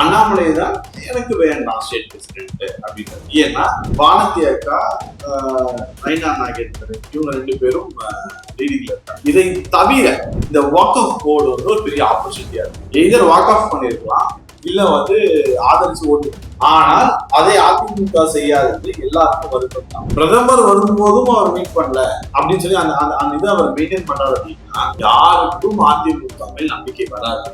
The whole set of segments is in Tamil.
அண்ணாமலை தான் எனக்கு வேண்டாம் ஸ்டேட் பிரசிடென்ட் அப்படின்றது. ஏன்னா வானதி அக்கா நைனா நாகேந்திரன் இவங்க ரெண்டு பேரும் லீடிங்ல இருக்காங்க. இதை தவிர இந்த வாக் ஆஃப் போர்டு வந்து ஒரு பெரிய ஆப்பர்ச்சுனிட்டியா இருக்கு. எதர் வாக் ஆஃப் பண்ணிருக்கலாம். இல்ல வந்து ஆதரிச்சு ஓட்டு. ஆனால் அதை அதிமுக செய்யாதது எல்லாருக்கும் வருத்தம் தான். பிரதமர் வரும்போதும் அவர் மீட் பண்ணல அப்படின்னு சொல்லி அந்த அந்த இதை அவர் மெயின்டைன் பண்றாரு அப்படின்னா யாருக்கும் அதிமுக மேல் நம்பிக்கை வராது.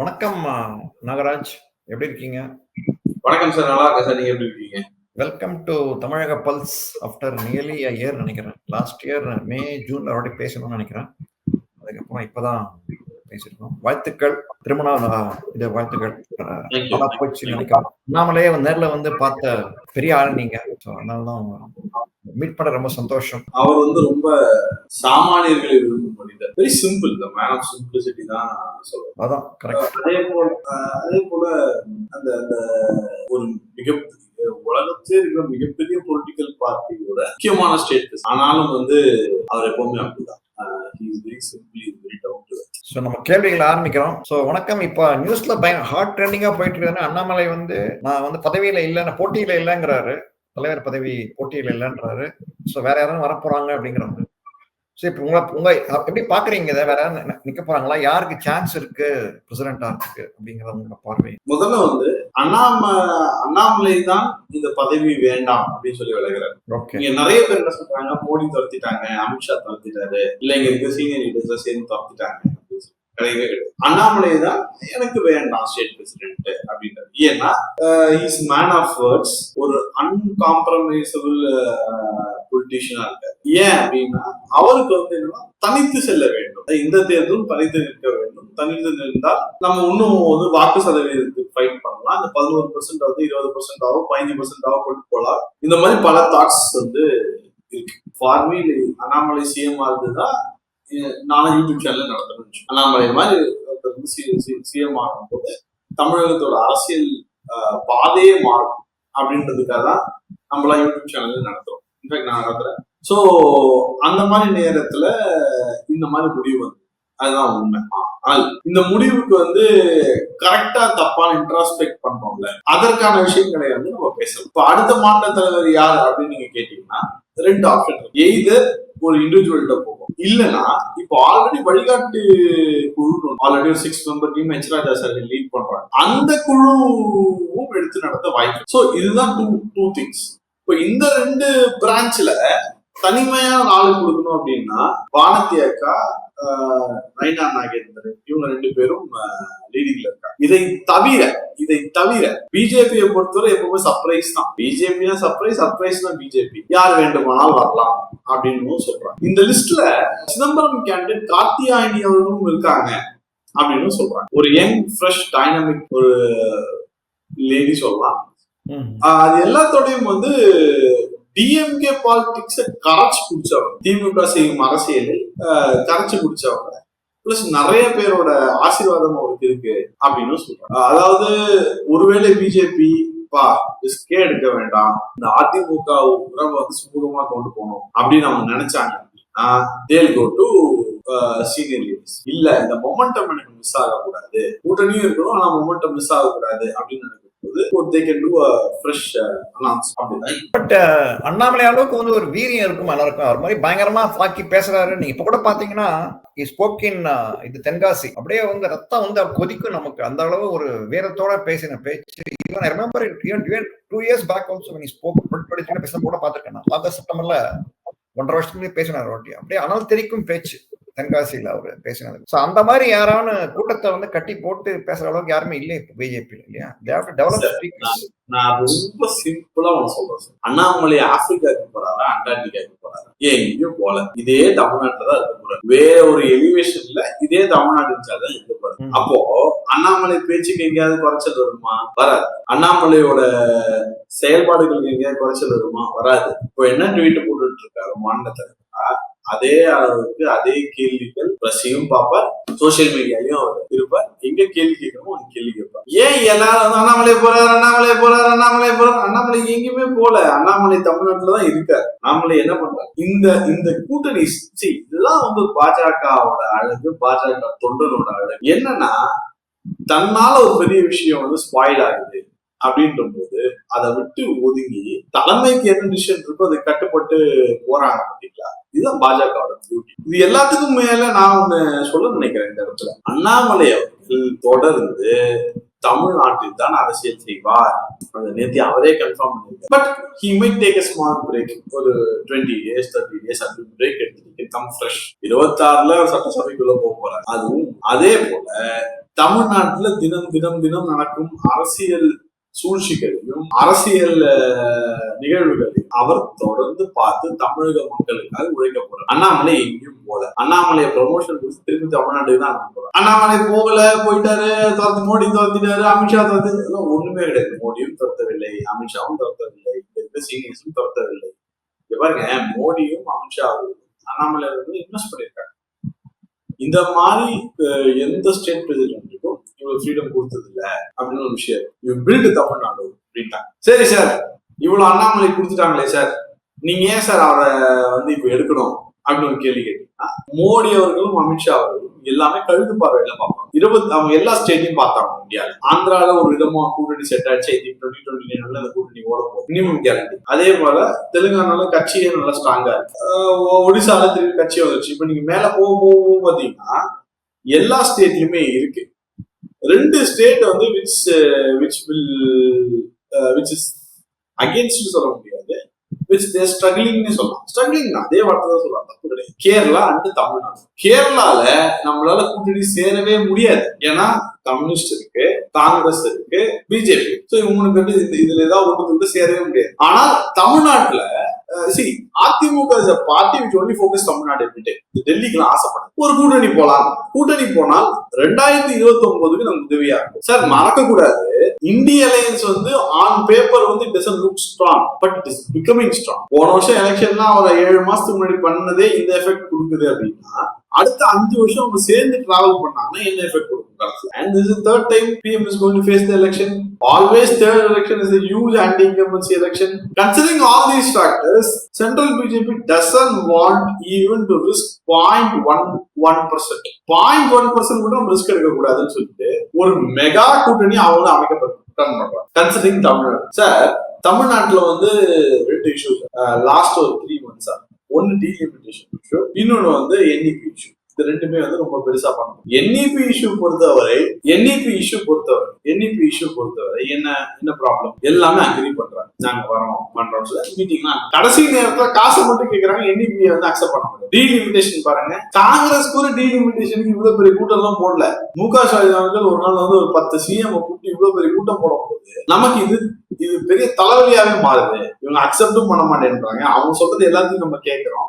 வணக்கம் நாகராஜ். எப்படி இருக்கீங்க? வணக்கம் சார் நல்லா இருக்கேன் சார். நீங்க எப்படி இருக்கீங்க? வெல்கம் டு தமிழக pulse after nearly a year நினைக்கிறேன். லாஸ்ட் இயர் மே ஜூன்ல ஆல்ரெடி பேசணும்னு நினைக்கிறேன். அதுக்கப்புறம் இப்பதான் பேசியிருக்கோம். வாழ்த்துக்கள். திருமண இது வாழ்த்துக்கள். போச்சு நினைக்கிறேன். அண்ணாமலே நேர்ல வந்து பார்த்த பெரிய ஆள் நீங்க. ஸோ அதனால தான் மீட் பண்ண ரொம்ப சந்தோஷம். அவர் வந்து ரொம்ப சாமானியர்களை விரும்பும் மனிதர். Very simple the man of simplicity தான் சொல்லுவேன் அதான் கரெக்ட் அதே போல அதே போல அந்த அந்த ஒரு மிக உலகத்திலே இருக்கிற மிகப்பெரிய பொலிட்டிக்கல் பார்ட்டியோட முக்கியமான ஸ்டேட் ஆனாலும் வந்து அவர் எப்பவுமே அப்படிதான். ஸோ நம்ம கேள்விகள் ஆரம்பிக்கிறோம். ஸோ வணக்கம். இப்போ நியூஸ்ல பய ஹாட் ட்ரெண்டிங்கா போயிட்டு இருக்குதுன்னு அண்ணாமலை வந்து நான் வந்து பதவியில இல்லைன்னு போட்டியில இல்லைங்கிறாரு. தலைவர் பதவி போட்டியில இல்லைன்றாரு. ஸோ வேற யாரும் வரப்போறாங்க அப்படிங்கிறாங்க ஸோ இப்போ உங்களை உங்க எப்படி பாக்குறீங்க இதை? வேற நிக்க போறாங்களா? யாருக்கு சான்ஸ் இருக்கு பிரசிடென்டா இருக்கு அப்படிங்கறது உங்களோட பார்வை முதல்ல வந்து அண்ணாம அண்ணாமலை தான் இந்த பதவி வேண்டாம் அப்படின்னு சொல்லி விலகிறார். ஓகே இங்க நிறைய பேர் என்ன சொல்றாங்க? மோடி துரத்திட்டாங்க அமித்ஷா துரத்திட்டாரு. இல்ல இங்க இருக்க சீனியர் லீடர்ஸ் சேர்ந்து துரத்திட்டாங்க. கிடையவே கிடையாது. அண்ணாமலை தான் எனக்கு வேண்டாம் ஸ்டேட் பிரசிடென்ட் அப்படின்றது. ஏன்னா இஸ் மேன் ஆஃப் வேர்ட்ஸ் ஒரு அன்காம்ப்ரமைசபிள் பொலிட்டீஷியனா இருக்காரு. ஏன் அப்படின்னா அவருக்கு வந்து என்னன்னா தனித்து செல்ல வேண்டும். இந்த தேர்தலும் தனித்து நிற்க வேண்டும். தனித்து நின்றால் நம்ம இன்னும் வந்து வாக்கு சதவீதத்துக்கு ஃபைட் பண்ணலாம். அந்த பதினோரு பர்சன்ட் வந்து இருபது பர்சன்ட் ஆகும் பதினஞ்சு பர்சன்ட் ஆகும் கொண்டு போகலாம். இந்த மாதிரி பல தாட்ஸ் வந்து இருக்கு. ஃபார்மில் அண்ணாமலை சிஎம் ஆகுதுதான் நானும் யூடியூப் சேனல் நடத்தணும் அண்ணாமலை மாதிரி ஒருத்தர் வந்து சிஎம் ஆகும்போது தமிழகத்தோட அரசியல் பாதையே மாறும் அப்படின்றதுக்காக தான் நம்மளாம் யூடியூப் சேனல் நடத்துறோம். இன்ஃபேக்ட் நான் நடத்துறேன். ஸோ அந்த மாதிரி நேரத்துல இந்த மாதிரி முடிவு வந்து அதுதான் உண்மை. ஆனால் இந்த முடிவுக்கு வந்து கரெக்டா தப்பான இன்ட்ராஸ்பெக்ட் பண்றோம்ல அதற்கான விஷயங்களை வந்து நம்ம பேசலாம். இப்போ அடுத்த மாநில தலைவர் யார் அப்படின்னு நீங்க கேட்டீங்கன்னா ரெண்டு ஆப்ஷன் இருக்கு. எய்தர் ஒரு இண்டிவிஜுவல்கிட்ட போகும் இல்லனா இப்போ ஆல்ரெடி வழிகாட்டு குழு ஆல்ரெடி ஒரு six member team H Raja sir lead பண்றாங்க. அந்த குழுவும் எடுத்து நடத்த வாய்ப்பு. ஸோ இதுதான் டூ டூ திங்ஸ் இப்போ இந்த ரெண்டு பிரான்ச்ல தனிமையான நாள் கொடுக்கணும் அப்படின்னா வானதி அக்கா நைனா நாகேந்திரன் இவங்க ரெண்டு பேரும் லீடிங்ல இதை தவிர இதை தவிர பிஜேபியை பொறுத்தவரை எப்பவுமே சர்ப்ரைஸ் தான். பிஜேபினா சர்ப்ரைஸ் சர்ப்ரைஸ்னா பிஜேபி. யார் வேண்டுமானால் வரலாம் அப்படின்னு சொல்றாங்க. இந்த லிஸ்ட்ல சிதம்பரம் கேண்டிடேட் கார்த்தியாயினி அவர்களும் இருக்காங்க அப்படின்னு சொல்றாங்க. ஒரு யங் ஃப்ரெஷ் டைனமிக் ஒரு லேடி சொல்லலாம். அது எல்லாத்தோடையும் வந்து டிஎம்கே பாலிடிக்ஸ கரைச்சு குடிச்சவங்க திமுக செய்யும் அரசியலை ஆஹ் கரைச்சு குடிச்சவங்க பிளஸ் நிறைய பேரோட ஆசீர்வாதம் அவருக்கு இருக்கு அப்படின்னு சொல்றாங்க. அதாவது ஒருவேளை பிஜேபி பா ரிஸ்கே எடுக்க வேண்டாம். இந்த அதிமுக உறவை வந்து சுமூகமா கொண்டு போகணும் அப்படின்னு அவங்க நினைச்சாங்க. அப்படின்னா தேல் கோ டு சீனியர் லீடர்ஸ் இல்ல இந்த மொமெண்டம் எனக்கு மிஸ் ஆகக்கூடாது. கூட்டணியும் இருக்கணும் ஆனா மொமெண்டம் மிஸ் ஆகக்கூடாது அப்படின்னு நினைக்கும் they can do fresh announce அப்படிதான். பட் அண்ணாமலை அளவுக்கு வந்து ஒரு வீரியம் இருக்கும் எல்லாருக்கும் அவர் மாதிரி பயங்கரமா தாக்கி பேசுறாரு. நீங்க இப்ப கூட பாத்தீங்கன்னா ஸ்போக்கின் uh, இது தென்காசி. அப்படியே வந்து ரத்தம் வந்து கொதிக்கும் நமக்கு. அந்த அளவு ஒரு வீரத்தோட பேசின பேச்சு. Even remember two years back also நீ ஸ்போக் படிச்சு பேச கூட பாத்திருக்கேன் நான். ஆகஸ்ட் செப்டம்பர்ல ஒன்றரை வருஷத்துக்கு பேசினார் வாட்டி. அப்படியே அனல் தெரிக்கும் பேச்சு. தென்காசியில அவர் பேசினது சோ அந்த மாதிரி யாரான கூட்டத்தை வந்து கட்டி போட்டு பேசுற அளவுக்கு யாருமே இல்லை இப்போ பிஜேபி இல்லையா? டெவலப் நான் ரொம்ப சிம்பிளா ஒண்ணு சொல்றேன் sir. அண்ணாமலை ஆப்பிரிக்காவுக்கு போறாரா அண்டார்டிகாவுக்கு போறாரா? ஏன் எங்கேயும் போல. இதே தமிழ்நாட்டுல தான் இருக்க போறாரு. வேற ஒரு எலிவேஷன்ல இதே தமிழ்நாடு இருந்துச்சாதான் இருக்க போறாரு. அப்போ அண்ணாமலை பேச்சுக்கு எங்கேயாவது குறைச்சல் வருமா? வராது. அண்ணாமலையோட செயல்பாடுகளுக்கு எங்கேயாவது குறைச்சல் வருமா? வராது. இப்போ என்ன ட்வீட் போட்டுட்டு இருக்காரு மாநில தலைவரா அதே அளவுக்கு அதே கேள்விகள் பிரஸையும் பார்ப்பார் சோசியல் மீடியாலையும் அவர் இருப்பார். எங்க கேள்வி கேட்கணுமோ அவங்க கேள்வி கேட்பார். ஏன் எல்லாரும் வந்து அண்ணாமலை போறாரு அண்ணாமலை போறாரு அண்ணாமலை போறாரு? அண்ணாமலை எங்கேயுமே போல அண்ணாமலை தமிழ்நாட்டுல தான் இருக்காரு. நாமளே என்ன பண்றாரு? இந்த இந்த கூட்டணி see, இதெல்லாம் வந்து பாஜகவோட அழகு பாஜக தொண்டனோட அழகு. என்னன்னா தன்னால ஒரு பெரிய விஷயம் வந்து ஸ்பாயில் ஆகுது. அப்படின்ற போது அதை விட்டு ஒதுங்கி தலைமைக்கு என்ன டிசிஷன் இருக்கோ அதை கட்டுப்பட்டு போறாங்க பாத்தீங்களா இதுதான் பாஜகவோட பியூட்டி இது எல்லாத்துக்கும் மேல நான் ஒண்ணு சொல்ல நினைக்கிறேன் இந்த இடத்துல. அண்ணாமலை அவர்கள் தொடர்ந்து தமிழ்நாட்டில் தான் அரசியல் செய்வார். அந்த நேத்தி அவரே கன்ஃபார்ம் பண்ணிருக்காரு but he might take a small break ஒரு டுவெண்ட்டி டேஸ் தேர்ட்டி டேஸ் அப்படி பிரேக் எடுத்துட்டு கம் ஃப்ரெஷ் இருபத்தாறுல சட்டசபைக்குள்ள போக போறாரு. அதுவும் அதே போல தமிழ்நாட்டுல தினம் தினம் தினம் நடக்கும் அரசியல் சூழ்ச்சிகளையும் அரசியல் நிகழ்வுகளையும் அவர் தொடர்ந்து பார்த்து தமிழக மக்களுக்காக உழைக்க போறார். அண்ணாமலை எங்கேயும் போல அண்ணாமலை ப்ரொமோஷன் கொடுத்து திரும்பி தமிழ்நாட்டுக்கு தான் அனுப்ப போறார். அண்ணாமலை போகல போயிட்டாரு துரத்து மோடி துரத்திட்டாரு அமித்ஷா துரத்து இதெல்லாம் ஒண்ணுமே கிடையாது. மோடியும் துரத்தவில்லை அமித்ஷாவும் துரத்தவில்லை இங்க இருக்க சீனியர்ஸும் துரத்தவில்லை. பாருங்க மோடியும் அமித்ஷாவும் அண்ணாமலை வந்து இன்வெஸ்ட் பண்ணியிருக்காங்க. இந்த மாதிரி எந்த ஸ்டேட் பிரசிடென்ட்டுக்கும் இவ்வளவு ஃப்ரீடம் கொடுத்தது இல்ல அப்படின்னு ஒரு விஷயம். யூ பில்டு தமிழ்நாடு அப்படின்ட்டாங்க சரி சார் இவ்வளவு அண்ணாமலை கொடுத்துட்டாங்களே சார் நீங்க ஏன் சார் அவரை வந்து இப்ப எடுக்கணும் அப்படின்னு ஒரு கேள்வி கேட்டீங்கன்னா மோடி அவர்களும் அமித்ஷா அவர்களும் எல்லாமே கழுது பார்வையில பார்ப்பாங்க. இருபத்தி அவங்க எல்லா ஸ்டேட்டையும் பார்த்தாங்க இந்தியாவில் ஆந்திரால ஒரு விதமா கூட்டணி செட் ஆச்சு டுவெண்ட்டி டுவெண்ட்டி நைன்ல அந்த கூட்டணி ஓட போகும் மினிமம் கேரண்டி அதே போல தெலுங்கானால கட்சியே நல்லா ஸ்ட்ராங்கா இருக்கு. ஒடிசால திருப்பி கட்சி வந்துருச்சு. இப்ப நீங்க மேல போக போக பாத்தீங்கன்னா எல்லா ஸ்டேட்லயுமே இருக்கு. ரெண்டு ஸ்டேட் வந்து which which will which is against சொல்ல முடியாது. விச் தே ஸ்ட்ரகிளிங்னு சொல்லலாம் ஸ்ட்ரகிளிங் தான் அதே வார்த்தை தான் சொல்லலாம் தப்பு கிடையாது. கேரளா அண்ட் தமிழ்நாடு. கேரளால நம்மளால கூட்டணி சேரவே முடியாது. ஏன்னா கம்யூனிஸ்ட் இருக்கு காங்கிரஸ் இருக்கு பிஜேபி சோ இவங்களுக்கு மூணு இதுல ஏதாவது ஒன்று சேரவே முடியாது. ஆனா தமிழ்நாட்டுல C AIADMK party which only focus Tamil Nadu எப்பிட்டு டெல்லிக்குலாம் ஆசைப்படுது ஒரு கூட்டணி போலாம். கூட்டணி போனால் ரெண்டாயிரத்தி இருபத்தி ஒன்பதுக்கு நமக்கு உதவியா இருக்கும். சார் மறக்க கூடாது இந்திய அலையன்ஸ் வந்து ஆன் பேப்பர் வந்து it doesn't look strong but it is becoming strong போன வருஷம் எலெக்ஷன்லாம் ஒரு ஏழு மாசத்துக்கு முன்னாடி பண்ணதே இந்த எஃபெக்ட் கொடுக்குது அப்படின்னா அடுத்த அஞ்சு வருஷம் அவங்க சேர்ந்து டிராவல் பண்ணாங்கன்னா என்ன எஃபெக்ட் கொடுக்கும் and this is third time PM is going face the election always third election is a huge anti incumbency election. Considering all these factors central bjp doesn't want even to risk 0.11 percent. 0.1 percent கூட ரிஸ்க் எடுக்க கூடாதுன்னு சொல்லிட்டு ஒரு மெகா கூட்டணி அவங்க அமைக்கப்பட்டு கன்சிடரிங் தமிழ்நாடு. சார் தமிழ்நாட்டுல வந்து ரெண்டு இஷ்யூஸ் லாஸ்ட் ஒரு த்ரீ மந்த்ஸா ஒன்னு டீலிமிட்டேஷன் இஷ்யூ இன்னொன்னு வந்து என்இபி இஷ்யூ இது ரெண்டுமே வந்து ரொம்ப பெருசா பண்ணணும் என்இபி இஷ்யூ பொறுத்தவரை என்இபி இஷ்யூ பொறுத்தவரை என்இபி இஷ்யூ பொறுத்தவரை என்ன என்ன ப்ராப்ளம் எல்லாமே அக்ரி பண்றாங்க. நாங்க வரோம் பண்றோம் சொல்லி மீட்டிங்லாம் கடைசி நேரத்துல காசை மட்டும் கேக்குறாங்க என்இபி வந்து அக்செப்ட் பண்ண முடியாது. டீலிமிட்டேஷன் பாருங்க. காங்கிரஸ் கூட டீலிமிட்டேஷனுக்கு இவ்வளவு பெரிய கூட்டம் எல்லாம் போடல. மு க ஸ்டாலின் அவர்கள் ஒரு நாள் வந்து ஒரு பத்து சிஎம் கூட்டி இவ்வளவு பெரிய கூட்டம் போடும்போது நமக்கு இது இது பெரிய தலைவலியாவே மாறுது. இவங்க அக்செப்டும் பண்ண மாட்டேன்றாங்க. அவங்க சொல்றது எல்லாத்தையும் நம்ம கேட்கிறோம்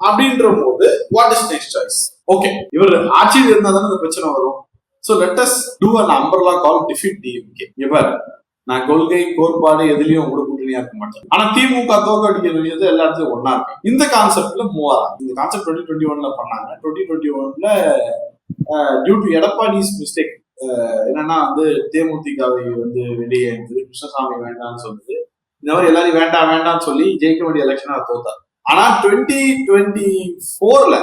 அப்படின்ற போது what is next choice okay இவர் ஆட்சியில் இருந்தா தானே இந்த பிரச்சனை வரும். So let's do an umbrella call defeat DMK இவர் நான் கொள்கை கோட்பாடு எதுலயும் உங்களுக்கு கூட்டணியா இருக்க மாட்டேன். ஆனா திமுக தோக்கடிக்க வேண்டியது எல்லா இடத்துலயும் ஒன்னா இருக்கு இந்த கான்செப்ட்ல மூவ் இந்த கான்செப்ட் டுவெண்ட்டி டுவெண்ட்டி ஒன்ல பண்ணாங்க. டுவெண்ட்டி டுவெண்ட்டி ஒன்ல டியூ டு எடப்பாடிஸ் மிஸ்டேக் என்னன்னா வந்து தேமுதிகவை வந்து வெளியே இருந்தது கிருஷ்ணசாமி வேண்டாம்னு சொல்லுது இந்த மாதிரி எல்லாரையும் வேண்டாம் வேண்டாம்னு சொல்லி ஜெயிக்க வேண்டிய எலெக்ஷனா தோத்தார். ஆனா டுவெண்ட்டி டுவெண்ட்டி ஃபோர்ல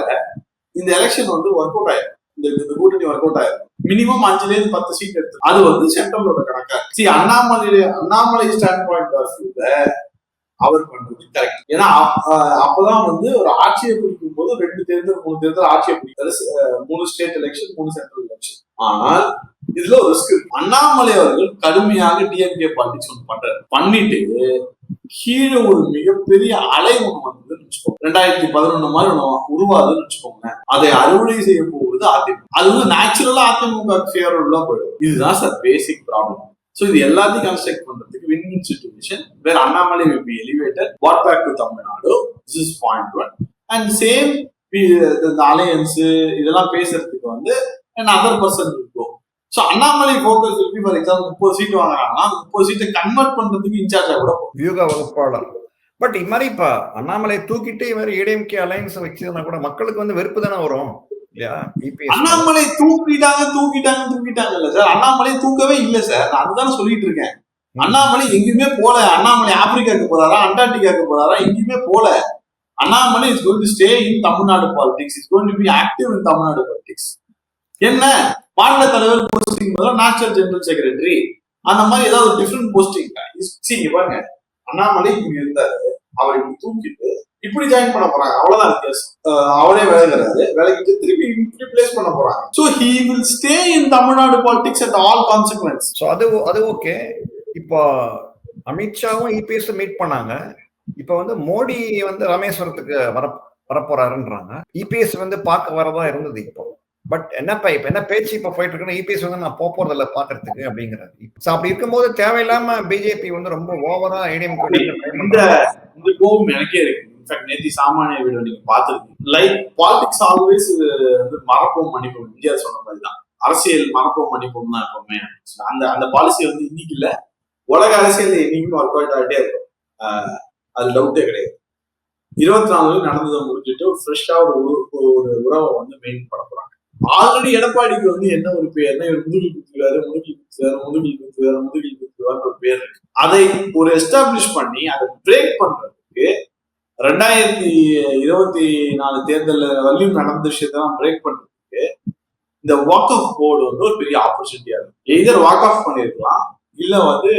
இந்த எலெக்ஷன் வந்து ஒர்க் அவுட் ஆயிடும் இந்த கூட்டணி ஒர்க் அவுட் ஆயிரும். மினிமம் அஞ்சுல இருந்து பத்து சீட் எடுத்து அது வந்து சென்ட்ரலோட கணக்கா? C Annamalai Annamalai stand point of வியூல அவர் பண்றது கரெக்ட் ஏன்னா அப்பதான் வந்து ஒரு ஆட்சியை பிடிக்கும் போது ரெண்டு தேர்தல் மூணு தேர்தல் ஆட்சியை பிடிக்கும். மூணு ஸ்டேட் எலெக்ஷன் மூணு சென்ட்ரல் எலெக்ஷன் ஆனால் இதுல ஒரு ரிஸ்க் அண்ணாமலை அவர்கள் கடுமையாக டிஎம்கே பாலிடிக்ஸ் ஒன்று பண்றாரு. பண்ணிட்டு கீழே ஒரு மிகப்பெரிய அலை ஒண்ணு வந்ததுன்னு வச்சுக்கோங்க. ரெண்டாயிரத்தி பதினொன்னு மாதிரி ஒண்ணு உருவாதுன்னு வச்சுக்கோங்க அதை அறுவடை செய்ய போகுது அதிமுக அது வந்து நேச்சுரலா அதிமுக ஃபேவரபுளா போயிடும். இதுதான் சார் பேசிக் ப்ராப்ளம் ஸோ இது எல்லாத்தையும் கன்ஸ்ட்ரக்ட் பண்றதுக்கு win win situation where Annamalai will be elevated what back to Tamil Nadu this is point one and same இந்த அலையன்ஸ் இதெல்லாம் பேசுறதுக்கு வந்து and other person so Annamalai focus for example முப்பது சீட் வாங்குறாங்கன்னா முப்பது சீட்டை கன்வெர்ட் பண்றதுக்கு இன்சார்ஜா கூட. வியூக வகுப்பாளர். பட் இது மாதிரி இப்ப அண்ணாமலை தூக்கிட்டு இவர் ஏடிஎம்கே அலைன்ஸ் வச்சதுன்னா கூட மக்களுக்கு வந்து வெறுப்பு தானே வரும் இபிஎஸ் அண்ணாமலை தூக்கிட்டாங்க தூக்கிட்டாங்க தூக்கிட்டாங்கல்ல சார் அண்ணாமலை தூக்கவே இல்ல சார் நான் அதுதானே சொல்லிட்டு இருக்கேன். அண்ணாமலை எங்கேயுமே போல. அண்ணாமலை ஆப்பிரிக்காவுக்கு போறாரா அண்டார்டிகாவுக்கு போறாரா எங்கேயுமே போல. Annamalai is going to stay in Tamil Nadu politics is going to be active in Tamil Nadu politics என்ன? மாநில தலைவர் போஸ்டிங் நேஷனல் ஜெனரல் செக்ரட்டரி அந்த மாதிரி ஏதாவது டிஃப்ரெண்ட் போஸ்டிங் இங்க பாருங்க. அண்ணாமலை இப்படி இருந்தாரு. அவர் இப்படி தூக்கிட்டு இப்படி ஜாயின் பண்ண போறாங்க. அவ்வளவுதான் வித்தியாசம். அவரே விலகுறாரு. விலகிட்டு திருப்பி இப்படி பிளேஸ் பண்ண போறாங்க. So he will stay in Tamil Nadu politics at all consequence so அது அது ஓகே இப்போ அமித்ஷாவும் இபிஎஸ் மீட் பண்ணாங்க. இப்போ வந்து மோடி வந்து ராமேஸ்வரத்துக்கு வர வரப்போறாருன்றாங்க. இபிஎஸ் வந்து பார்க்க வரதா இருந்தது இப்போ. பட் என்னப்பா இப்ப என்ன பேச்சு இப்ப போயிட்டு இருக்குன்னா இபிஎஸ் வந்து நான் போக போறது இல்ல பாக்குறதுக்கு அப்படிங்கிறாரு ஸோ அப்படி இருக்கும்போது தேவையில்லாம பிஜேபி வந்து ரொம்ப ஓவரா ஏடிஎம் இந்த இந்த கோபம் எனக்கே இருக்கு. இன்ஃபேக்ட் நேத்தி சாமானிய வீடியோ நீங்க பாத்துருக்கீங்க லைக் பாலிடிக்ஸ் ஆல்வேஸ் வந்து மறப்போம் மன்னிப்போம் இந்தியா சொன்ன மாதிரி தான் அரசியல் மறப்போம் மன்னிப்போம் தான் எப்பவுமே. அந்த அந்த பாலிசி வந்து இன்னைக்கு இல்ல. உலக அரசியல் என்னைக்குமே ஒர்க் அவுட் ஆகிட்டே இருக்கும். அது டவுட்டே கிடையாது. இருபத்தி நாலு நடந்ததை முடிஞ்சுட்டு ஒரு ஃப்ரெஷ்ஷா ஒரு ஒரு உறவை வந்து மெயின் பண்ண போறாங்க. ஆல்ரெடி எடப்பாடிக்கு வந்து என்ன ஒரு பேர்னா இவர் முதுகில் குத்துவாரு முதுகில் குத்துவாரு முதுகில் குத்துவாரு முதுகில் குத்துவாரு ஒரு பேர் இருக்கு. அதை ஒரு எஸ்டாப்ளிஷ் பண்ணி அதை பிரேக் பண்றதுக்கு ரெண்டாயிரத்தி இருபத்தி நாலு தேர்தலில் வரையும் நடந்த விஷயத்தெல்லாம் பிரேக் பண்றதுக்கு இந்த வாக் ஆஃப் போர்டு வந்து ஒரு பெரிய ஆப்பர்ச்சுனிட்டியா இருக்கும் எதர் வாக் ஆஃப் பண்ணிருக்கலாம் இல்ல வந்து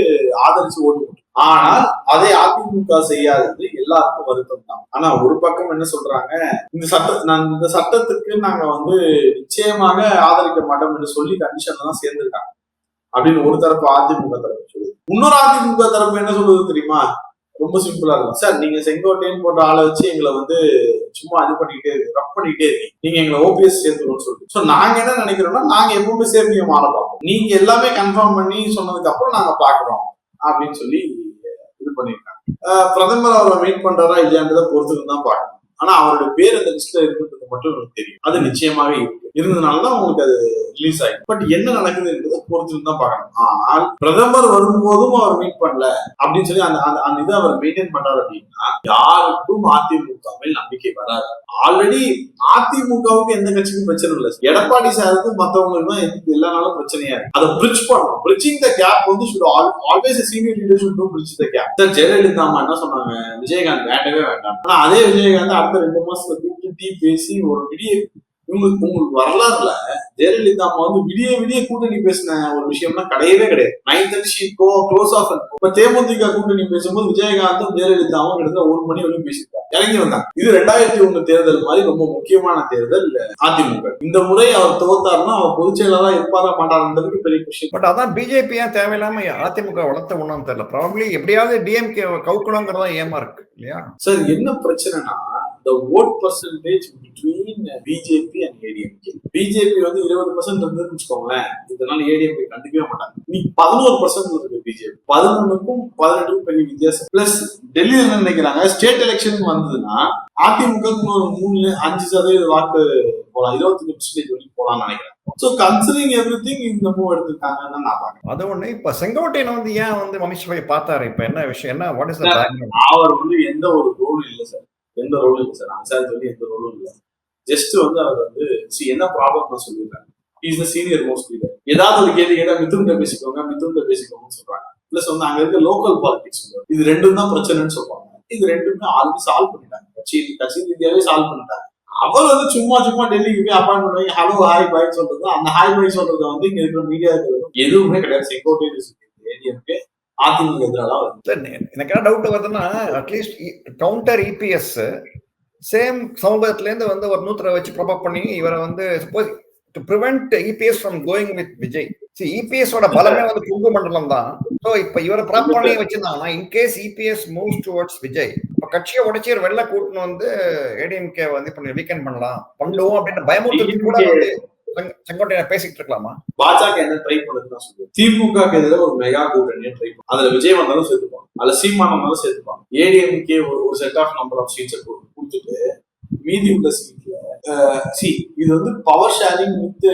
ஆதரிச்சு ஓட்டு போட்டு ஆனால் அதை அதிமுக செய்யாதது எல்லாருக்கும் வருத்தம் தான். ஆனா ஒரு பக்கம் என்ன சொல்றாங்க இந்த சட்ட நான் இந்த சட்டத்துக்கு நாங்க வந்து நிச்சயமாக ஆதரிக்க மாட்டோம் என்று சொல்லி கண்டிஷன்ல தான் சேர்ந்திருக்காங்க. அப்படின்னு ஒரு தரப்பு அதிமுக தரப்பு சொல்லுது. இன்னொரு அதிமுக தரப்பு என்ன சொல்லுது தெரியுமா? ரொம்ப சிம்பிளா இருக்கும். சார் நீங்க செங்கோட்டையன் போட்ட ஆளை வச்சு எங்களை வந்து சும்மா இது பண்ணிக்கிட்டே இருக்கு ரப் பண்ணிக்கிட்டே இருக்கீங்க. நீங்க எங்களை ஓபிஎஸ் சேர்த்துக்கணும்னு சொல்லிட்டு. சோ நாங்க என்ன நினைக்கிறோம்னா நாங்க எப்பவுமே சேர்ந்து மாலை பார்ப்போம். நீங்க எல்லாமே கன்ஃபார்ம் பண்ணி சொன்னதுக்கு அப்புறம் நாங்க பாக்குறோம் அப்படின்னு சொல்லி இது பண்ணிருக்காங்க பிரதமர் அவரை மீட் பண்றாரா இல்லையான்றதை பொறுத்துன்னு தான் பார்க்கணும். ஆனா அவருடைய பேர் அந்த லிஸ்ட்ல இருக்குன்றது மட்டும் எனக்கு தெரியும். அது நிச்சயமாவே இருக்கும். இருக்கு இருந்ததுனாலதான் உங்களுக்கு அது ரிலீஸ் ஆயிடும் பட் என்ன நடக்குது என்பதை பொறுத்து தான் பார்க்கணும். ஆனால் பிரதமர் வரும்போதும் அவர் மீட் பண்ணல அப்படின்னு சொல்லி அந்த அந்த அந்த இதை அவர் மெயின்டைன் பண்றாரு அப்படின்னா யாருக்கும் அதிமுக மேல் நம்பிக்கை வராது. ஆல்ரெடி அதிமுகவுக்கு எந்த கட்சிக்கும் பிரச்சனை இல்லை. எடப்பாடி சாருக்கும் மத்தவங்களுக்கு தான் எல்லா நாளும் பிரச்சனையா இருக்கு. அதை பிரிட்ஜ் பண்ணணும். பிரிட்ஜிங் த கேப் வந்து always senior always a senior leader should do sir Jayalalithaa அம்மா என்ன சொன்னாங்க? விஜயகாந்த் வேண்டவே வேண்டாம். ஆனா அதே விஜயகாந்த் அடுத்த ரெண்டு மாசத்துல கூப்பிட்டு டீ பேசி ஒரு விடிய உங்களுக்கு உங்களுக்கு வரலாறுல ஜெயலலிதா அம்மா வந்து விடிய விடிய கூட்டணி பேசின ஒரு விஷயம்னா கிடையவே கிடையாது. Nine thirty sheet go close off இப்ப தேமுதிக கூட்டணி பேசும்போது விஜயகாந்தும் ஜெயலலிதாவும் கிட்டத்தட்ட ஒரு மணி வரைக்கும் பேசியிருக்காங்க. இறங்கி வந்தாங்க. இது ரெண்டாயிரத்தி ஒண்ணு தேர்தல் மாதிரி ரொம்ப முக்கியமான தேர்தல் அதிமுக. இந்த முறை அவர் தோத்தாருன்னா அவர் பொதுச் செயலாளரா இருப்பாரா மாட்டாருன்றதுக்கு பெரிய விஷயம் பட் அதான் பிஜேபி ஏன் தேவையில்லாம அதிமுக வளர்த்த ஒண்ணும் தெரியல. ப்ராபப்ளி எப்படியாவது டிஎம்கே கவுக்கணுங்கிறதா ஏமா இருக்கு இல்லையா? சார் என்ன பிரச்சனைனா the vote percentage between BJP and ADMK BJP வந்து இருபது பர்சன்ட் இருந்ததுன்னு வச்சுக்கோங்களேன். இதனால ஏடிஎம்கே கண்டுக்கவே மாட்டாங்க. நீ பதினோரு பர்சன்ட் இருக்கு பிஜேபி பதினொன்னுக்கும் பதினெட்டுக்கும் பெரிய வித்தியாசம். பிளஸ் டெல்லியில என்ன நினைக்கிறாங்க? ஸ்டேட் எலெக்ஷன் வந்ததுன்னா அதிமுக ஒரு மூணு அஞ்சு சதவீத வாக்கு போலாம். இருபத்தஞ்சு பர்சன்டேஜ் வரைக்கும் போலாம்னு நினைக்கிறேன். ஸோ கன்சிடரிங் எவ்ரி திங் இந்த மூவ் எடுத்திருக்காங்கன்னு நான் பாக்குறேன் அது ஒண்ணு. இப்ப செங்கோட்டையன் வந்து ஏன் வந்து அமித்ஷாவை பார்த்தாரு? இப்ப என்ன விஷயம்? என்ன வாட் இஸ் அவர் வந்து எந்த ஒரு ரோலும் இல்லை சார். எந்த ரோலும் இல்லை சார் அன்சார் சொல்லி எந்த ரோலும் இல்லை. ஜஸ்ட் வந்து அவர் வந்து சி என்ன ப்ராப்ளம் நான் சொல்லிடுறேன் is the senior most leader ஏதாவது ஒரு கேள்வி கேட்டா மிதுன்கிட்ட பேசிக்கோங்க மிதுன்கிட்ட பேசிக்கோங்கன்னு சொல்றாங்க. பிளஸ் வந்து அங்க இருக்க லோக்கல் பாலிடிக்ஸ் இது ரெண்டும் தான் பிரச்சனைன்னு சொல்றாங்க. இது ரெண்டுமே ஆல்ரெடி சால்வ் பண்ணிட்டாங்க. கட்சி கட்சி ரீதியாவே சால்வ் பண்ணிட்டாங்க. அவர் வந்து சும்மா சும்மா டெல்லிக்கு போய் அப்பாயின்மெண்ட் பண்ணுவாங்க. ஹலோ ஹாய் பாய் சொல்றது. அந்த ஹாய் பாய் சொல்றத வந்து இங்க இருக்கிற மீடியா எதுவுமே கிடையாது. செங்கோட்டையன் ஏடிஎம்கே அதிமுக வருது. எனக்கு என்ன டவுட் வருதுன்னா அட்லீஸ்ட் கவுண்டர் இபிஎஸ் சேம் சமூகத்துல இருந்து வந்து ஒரு நூத்தரை வச்சு ப்ரொபோக் பண்ணி இவரை வந்து suppose to prevent EPS from going with Vijay see EPS ஓட பலமே வந்து கொங்கு மண்டலம் தான். ஸோ இப்ப இவரை ப்ராப் பண்ணி வச்சிருந்தாங்கன்னா in case EPS moves towards Vijay இப்ப கட்சியை உடைச்சி வெள்ள கூட்டணும் வந்து ஏடிஎம்கே வந்து இப்ப வீக்கெண்ட் பண்ணலாம். பண்ணுவோம் அப்படின்னு பயமுறுத்தி கூட வந்து செங்க- செங்கோட்டையன் பேசிட்டு இருக்கலாமா? பாஜக என்ன ட்ரை பண்ணுதுன்னு நான் சொல்லுவேன் திமுக எதிராக ஒரு மெகா கூட்டணியை ட்ரை பண்ணும் அதுல விஜய் வந்தாலும் சேர்த்துப்பாங்க அதுல சீமான் வந்தாலும் சேர்த்துப்பாங்க ஏடிஎம்கே ஒரு ஒரு செட் ஆஃப் நம்பர் ஆஃப் சீட்ஸை கொடுத்துட்டு மீதி உள்ள சீட்ல சி இது வந்து power sharing with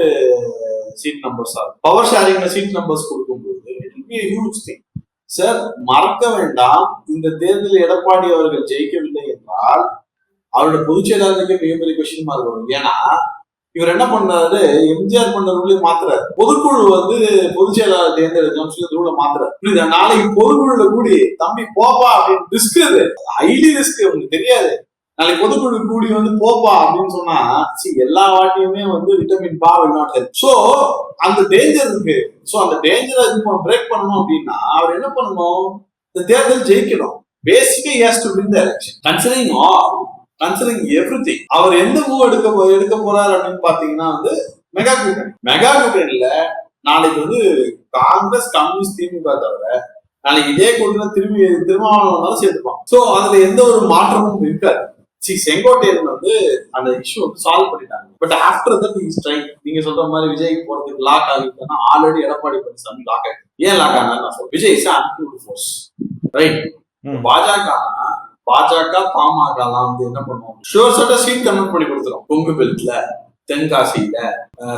seat numbers ஆகும் பவர் ஷேரிங்ல சீட் நம்பர்ஸ் கொடுக்கும்போது it be huge thing sir மறக்க வேண்டாம். இந்த தேர்தலில் எடப்பாடி அவர்கள் ஜெயிக்கவில்லை என்றால் அவரோட பொதுச் செயலாளருக்கு மிகப்பெரிய கொஸ்டின் மார்க் வரும். ஏன்னா இவர் என்ன பண்ணாரு எம்ஜிஆர் பண்ண ரூலையும் மாத்துறாரு. பொதுக்குழு வந்து பொதுச் செயலாளர் தேர்ந்தெடுக்கலாம் சொல்லி ரூல மாத்துறாரு. புரியுதா? நாளைக்கு பொதுக்குழுல கூடி தம்பி போப்பா அப்படின்னு ரிஸ்க் அது ஹைலி ரிஸ்க் உங்களுக்கு தெரியாது. நாளைக்கு பொதுக்குழு கூடி வந்து போப்பா அப்படின்னு சொன்னா see, எல்லா வாட்டியுமே வந்து விட்டமின் பா will not சோ அந்த டேஞ்சர் இருக்கு. சோ அந்த டேஞ்சரை இது பிரேக் பண்ணணும் அப்படின்னா அவர் என்ன பண்ணணும்? இந்த தேர்தல் ஜெயிக்கணும். Basically has to win the election considering all considering every அவர் எந்த மூவ் எடுக்க போ- எடுக்க போறாரு அப்படின்னு பாத்தீங்கன்னா வந்து மெகா கூட்டணி மெகா கூட்டணியில நாளைக்கு வந்து காங்கிரஸ் கம்யூனிஸ்ட் திமுக தவிர நாளைக்கு இதே கூட்டணி திரும்பி திருமாவளவன் சேர்த்துப்பான். சோ அதுல எந்த ஒரு மாற்றமும் இருக்காது. சி செங்கோட்டையன் வந்து அந்த இஷ்யூ வந்து சால்வ் பண்ணிட்டாங்க. But after that is try நீங்க சொல்ற மாதிரி விஜய் போறதுக்கு lock ஆகிருக்குன்னா already Edappadi Palaniswami lock ஆயிருக்கு ஏன் லாக் ஆனா நான் சொல்றேன். Vijay is force right. Bajaka Bajaka Pamaka எல்லாம் வந்து என்ன பண்ணுவோம் ஷோர் சட்ட சீட் கன்வெர்ட் பண்ணி கொடுத்துரும். கொங்கு பெல்ட்ல தென்காசியில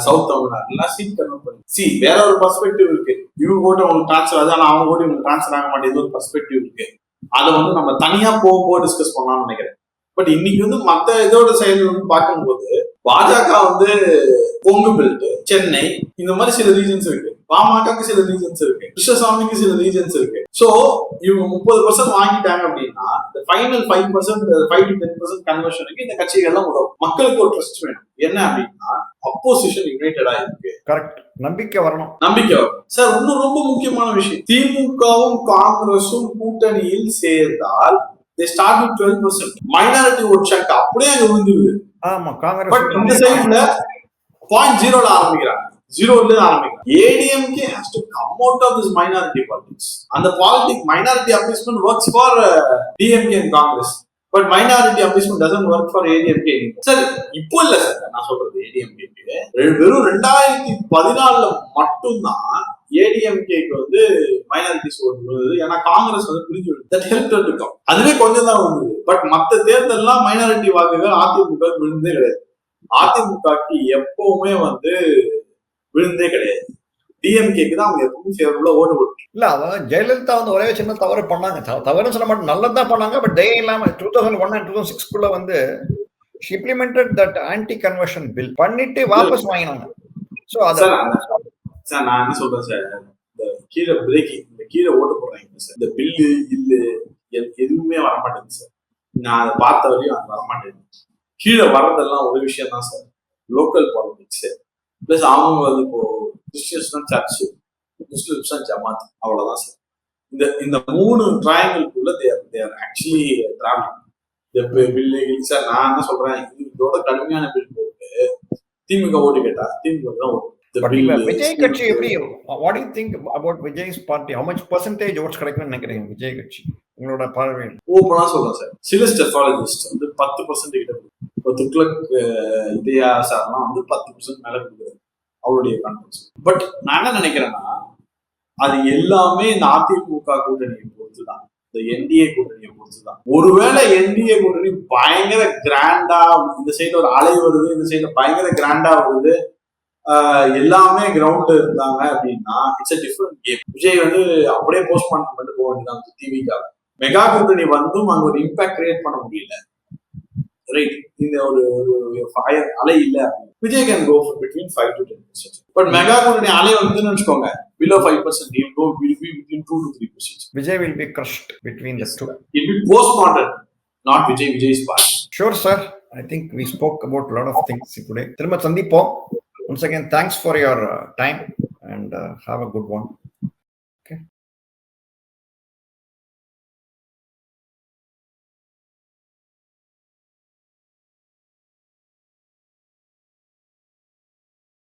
சவுத் தமிழ்நாடுல சீட் கன்வெர்ட் பண்ணி சி வேற ஒரு பர்ஸ்பெக்டிவ் இருக்கு. இவங்க ஓட்டு உங்களுக்கு ட்ரான்ஸ்ஃபர் ஆகுது ஆனா அவங்க ஓட்டு உங்களுக்கு ட்ரான்ஸ்ஃபர் ஆக மாட்டேங்குது. ஒரு பர்ஸ்பெக்டிவ் இருக்கு. அதை வந்து நம்ம தனியா போக போக டிஸ்கஸ் பண்ணலாம்னு நினைக்கிறேன். பட் இன்னைக்கு வந்து மத்த இதோட செயல் வந்து பார்க்கும்போது பாஜக வந்து கொங்கு பெல்ட் சென்னை இந்த மாதிரி சில ரீஜன்ஸ் இருக்கு. பாமகக்கு சில ரீஜன்ஸ் இருக்கு. கிருஷ்ணசாமிக்கு சில ரீஜன்ஸ் இருக்கு. சோ இவங்க முப்பது பர்சன்ட் வாங்கிட்டாங்க அப்படின்னா இந்த final five percent five to ten percent கன்வர்ஷனுக்கு இந்த கட்சிகள்லாம் உதவும். மக்களுக்கு ஒரு ட்ரஸ்ட் வேணும். என்ன அப்படின்னா அப்போசிஷன் யுனைடடா இருக்கு. கரெக்ட் நம்பிக்கை வரணும். நம்பிக்கை வரும் சார் இன்னும் ரொம்ப முக்கியமான விஷயம். திமுகவும் காங்கிரஸும் கூட்டணியில் சேர்ந்தால் with twelve percent minority vote அப்படியே அங்க விழுந்துருது. ஆமா பட் இந்த காங்கிரஸ் சைடுல பாயிண்ட் ஜீரோல ஆரம்பிக்கிறாங்க. ஜீரோல ஆரம்பிக்கும். ஆரம்பிக்கிறாங்க ADMK has to come out of this minority politics அந்த politic minority appeasement works for DMK and Congress but minority appeasement doesn't work for ADMK sir இப்போ இல்ல சார் நான் சொல்றது ஏடிஎம்கேக்கு வெறும் ரெண்டாயிரத்தி பதினாலுல மட்டும்தான் ஏடிஎம்கேக்கு வந்து மைனாரிட்டிஸ் ஓட்டு விழுந்தது ஏன்னா காங்கிரஸ் வந்து பிரிஞ்சு விழுது தட் ஹெல்ப் இருக்கும் அதுவே கொஞ்சம் தான் வந்தது. பட் மத்த தேர்தல்லாம் மைனாரிட்டி வாக்குகள் அதிமுக விழுந்தே கிடையாது. அதிமுகக்கு எப்பவுமே வந்து விழுந்தே கிடையாது. டிஎம்கேக்கு தான் அவங்க எப்பவும் ஃபேவரபுளா ஓட்டு போட்டு இல்ல அதான் ஜெயலலிதா வந்து ஒரே சின்ன தவறு பண்ணாங்க. தவறுன்னு சொல்ல மாட்டேன் நல்லதான் பண்ணாங்க பட் தே இல்லாம two thousand one and two thousand சிக்ஸ்க்குள்ள வந்து implemented that anti conversion bill பண்ணிட்டு வாபஸ் வாங்கினாங்க. ஸோ அது சார் நான் என்ன சொல்றேன் சார் இந்த கீழே பிரேக்கிங் இந்த கீழே ஓட்டு போடுறாங்க சார். இந்த பில்லு இல்லு எதுவுமே வர மாட்டேங்குது சார். நான் அதை பார்த்த வரையும் அது வர மாட்டேங்குது கீழே வர்றதெல்லாம் ஒரு விஷயம் தான் சார். லோக்கல் பாலிடிக்ஸ் பிளஸ் அவங்க வந்து இப்போ கிறிஸ்டியன்ஸ் தான் சர்ச் முஸ்லிம்ஸ் தான் ஜமாத். அவ்வளவுதான் சார் இந்த இந்த மூணு ட்ராயங்களுக்குள்ள தேர் தேர் ஆக்சுவலி டிராவலிங் இந்த பில்லு சார் நான் என்ன சொல்றேன் இது இதோட கடுமையான பில் போட்டு திமுக ஓட்டு கேட்டா திமுக தான் ஓட்டு. விஜய் கட்சி எப்படி what you think about Vijay's party how much percentage votes கிடைக்கும்னு நினைக்கிறீங்க விஜய் கட்சி? உங்களோட பார்வையில் ஓப்பனா சொல்றேன் சார் சில ஸ்டெஃபாலஜிஸ்ட் வந்து பத்து பர்சன்ட் கிட்ட. இப்போ துக்ளக் இதயா சார்லாம் வந்து பத்து பர்சன்ட் மேல கொடுக்குறாரு அவருடைய கான்ஃபிடன்ஸ் பட் நான் என்ன நினைக்கிறேன்னா அது எல்லாமே இந்த அதிமுக கூட்டணியை பொறுத்து தான் இந்த என்டிஏ கூட்டணியை பொறுத்து தான் ஒருவேளை என்டிஏ கூட்டணி பயங்கர கிராண்டா இந்த சைடு ஒரு அலை வருது இந்த சைடு பயங்கர கிராண்டா வருது எல்லாமே கிரவுண்ட்ல இருந்தாங்க அப்படின்னா it's a different game Vijay வந்து அப்படியே போஸ்ட்மார்ட்டம் பண்ணிட்டு போக வேண்டியதான் டிவிக்காக மெகா கூட்டணி வந்தும் அங்க ஒரு இம்பாக்ட் கிரியேட் பண்ண முடியல. ரைட் இந்த ஒரு ஒரு ஃபயர் அலை இல்ல Vijay can go between five to ten percent but mega கூட்டணி அலை வந்துன்னு வச்சுக்கோங்க below five percent will go will be between two to three percent Vijay will be crushed between the two. It be postmortem not Vijay Vijay's party sure sir I think we spoke about lot of things today திரும்ப சந்திப்போம் once again thanks for your time and have a good one